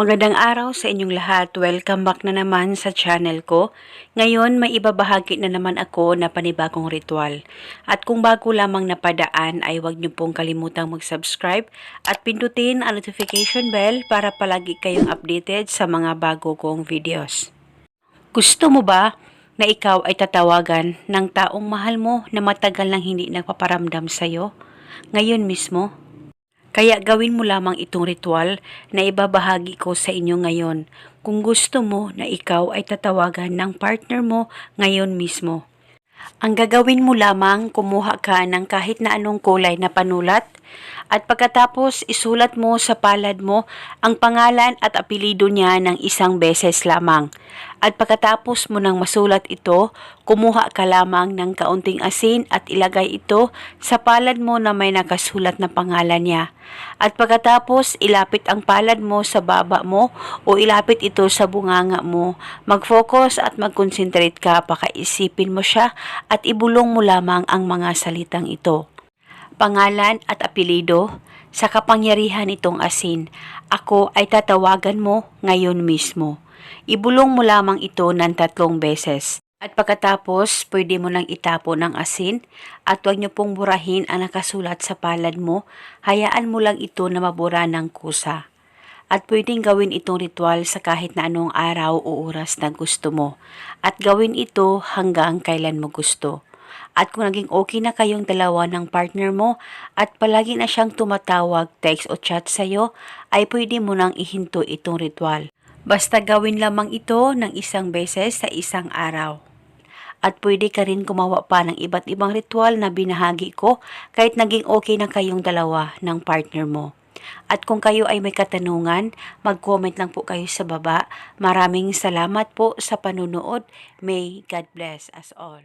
Magandang araw sa inyong lahat. Welcome back na naman sa channel ko. Ngayon, may ibabahagi na naman ako na panibagong ritual. At kung bago lamang napadaan ay huwag niyo pong kalimutang mag-subscribe at pindutin ang notification bell para palagi kayong updated sa mga bago kong videos. Gusto mo ba na ikaw ay tatawagan ng taong mahal mo na matagal nang hindi nagpaparamdam sa'yo? Ngayon mismo? Kaya gawin mo lamang itong ritual na ibabahagi ko sa inyo ngayon kung gusto mo na ikaw ay tatawagan ng partner mo ngayon mismo. Ang gagawin mo lamang, kumuha ka ng kahit na anong kulay na panulat at pagkatapos isulat mo sa palad mo ang pangalan at apelido niya ng isang beses lamang. At pagkatapos mo nang masulat ito, kumuha ka lamang ng kaunting asin at ilagay ito sa palad mo na may nakasulat na pangalan niya. At pagkatapos ilapit ang palad mo sa baba mo o ilapit ito sa bunganga mo. Mag-focus at mag-concentrate ka, pakaisipin mo siya at ibulong mo lamang ang mga salitang ito pangalan at apelido sa kapangyarihan nitong asin. Ako ay tatawagan mo ngayon mismo. Ibulong mo lamang ito ng tatlong beses. At pagkatapos, pwede mo nang itapo ng asin at huwag niyo pong burahin ang nakasulat sa palad mo. Hayaan mo lang ito na mabura ng kusa. At pwedeng gawin itong ritual sa kahit na anong araw o oras na gusto mo. At gawin ito hanggang kailan mo gusto. At kung naging okay na kayong dalawa ng partner mo at palagi na siyang tumatawag, text o chat sa'yo, ay pwede mo nang ihinto itong ritual. Basta gawin lamang ito ng isang beses sa isang araw. At pwede ka rin gumawa pa ng iba't ibang ritual na binahagi ko kahit naging okay na kayong dalawa ng partner mo. At kung kayo ay may katanungan, mag-comment lang po kayo sa baba. Maraming salamat po sa panunood. May God bless us all.